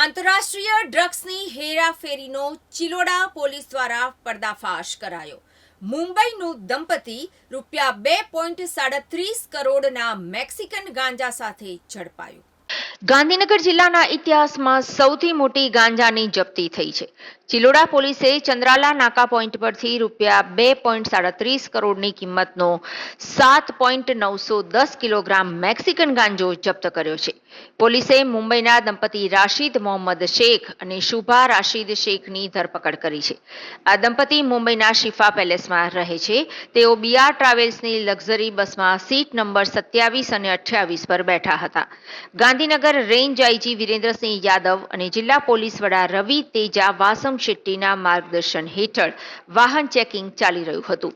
આંતરરાષ્ટ્રીય ડ્રગ્સની હેરાફેરીનો ચિલોડા પોલીસ દ્વારા પર્દાફાશ કરાયો. મુંબઈનું દંપતી રૂપિયા બે પોઈન્ટ સાડત્રીસ કરોડના મેક્સિકન ગાંજા સાથે ઝડપાયું. ગાંધીનગર જિલ્લાના ઇતિહાસમાં સૌથી મોટી ગાંજાની જપ્તી થઈ છે. ચિલોડા પોલીસે ચંદ્રાલા નાકા પોઈન્ટ પરથી રૂપિયા બે પોઈન્ટ સાડત્રીસ કરોડની કિંમતનો સાત પોઈન્ટ નવસો દસ કિલોગ્રામ મેક્સિકન ગાંજો જપ્ત કર્યો છે. પોલીસે મુંબઈના દંપતી રાશિદ મોહમ્મદ શેખ અને શુભા રાશિદ શેખની ધરપકડ કરી છે. આ દંપતી મુંબઈના શિફા પેલેસમાં રહે છે. તેઓ બીઆર ટ્રાવેલ્સની લક્ઝરી બસમાં સીટ નંબર સત્યાવીસ અને અઠ્યાવીસ પર બેઠા હતા. ગાંધીનગર રેન્જ આઈજી વિરેન્દ્રસિંહ યાદવ અને જિલ્લા પોલીસ વડા રવિ તેજા વાસમ શેટ્ટીના માર્ગદર્શન હેઠળ વાહન ચેકિંગ ચાલી રહ્યું હતું.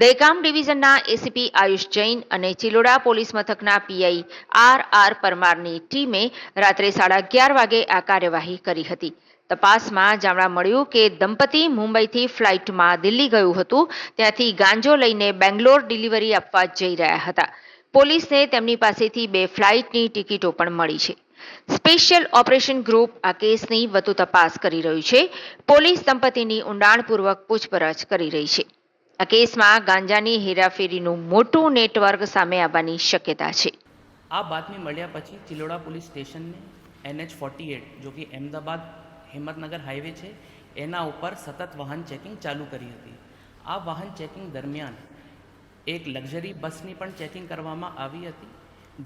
દહેગામ ડિવિઝનના એસીપી આયુષ જૈન અને ચિલોડા પોલીસ મથકના પીઆઈ આર આર પરમારની ટીમે રાત્રે સાડા અગિયાર વાગે આ કાર્યવાહી કરી હતી. તપાસમાં જાણવા મળ્યું કે દંપતી મુંબઈથી ફ્લાઇટમાં દિલ્હી ગયું હતું. ત્યાંથી ગાંજો લઈને બેંગ્લોર ડિલિવરી આપવા જઈ રહ્યા હતા. પોલીસને તેમની પાસેથી બે ફ્લાઇટની ટિકિટો પણ મળી છે. સ્પેશિયલ ઓપરેશન ગ્રુપ આ કેસની વધુ તપાસ કરી રહ્યું છે. પોલીસ દંપતીની ઊંડાણપૂર્વક પૂછપરછ કરી રહી છે. આ કેસમાં ગાંજાની હેરાફેરીનું મોટું નેટવર્ક સામે આવવાની શક્યતા છે. આ બાતમી મળ્યા પછી ચિલોડા પોલીસ સ્ટેશનને એનએચ ફોર્ટી એટ, જો કે અહેમદાબાદ હિંમતનગર હાઈવે છે, એના ઉપર સતત વાહન ચેકિંગ ચાલુ કરી હતી. આ વાહન ચેકિંગ દરમિયાન એક લક્ઝરી બસની પણ ચેકિંગ કરવામાં આવી હતી,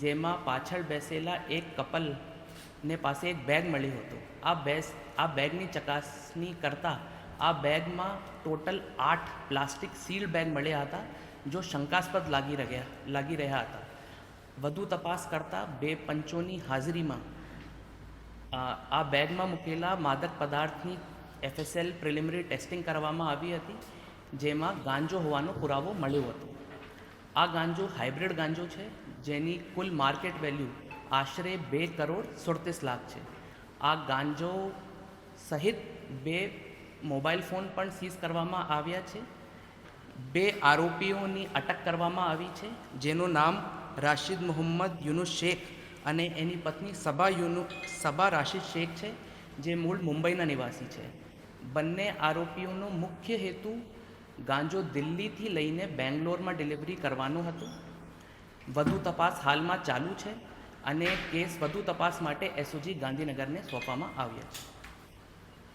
જેમાં પાછળ બેસેલા એક કપલને પાસે એક બેગ મળ્યો હતો. આ બેસ, આ બેગની ચકાસણી કરતાં આ બેગમાં ટોટલ આઠ પ્લાસ્ટિક સીલ બેગ મળ્યા હતા, જો શંકાસ્પદ લાગી રહ્યા લાગી રહ્યા હતા. વધુ તપાસ કરતાં બે પંચોની હાજરીમાં આ બેગમાં મૂકેલા માદક પદાર્થની એફએસએલ પ્રિલિમિનરી ટેસ્ટિંગ કરવામાં આવી હતી, જેમાં ગાંજો હોવાનો પુરાવો મળ્યો હતો. આ ગાંજો હાઇબ્રિડ ગાંજો છે, જેની કુલ માર્કેટ વેલ્યુ આશરે બે કરોડ સુડતીસ લાખ છે. આ ગાંજો સહિત બે મોબાઈલ ફોન પણ સીઝ કરવામાં આવ્યા છે. બે આરોપીઓની અટક કરવામાં આવી છે, જેનું નામ રાશિદ મોહમ્મદ યુનુસ શેખ અને એની પત્ની સબા યુનુ સબા રાશિદ શેખ છે, જે મૂળ મુંબઈના નિવાસી છે. બંને આરોપીઓનો મુખ્ય હેતુ ગાંજો દિલ્હીથી લઈને બેંગ્લોરમાં ડિલિવરી કરવાનો હતો. વધુ તપાસ હાલમાં ચાલુ છે અને કેસ વધુ તપાસ માટે એસઓજી ગાંધીનગરને સોંપવામાં આવ્યા છે.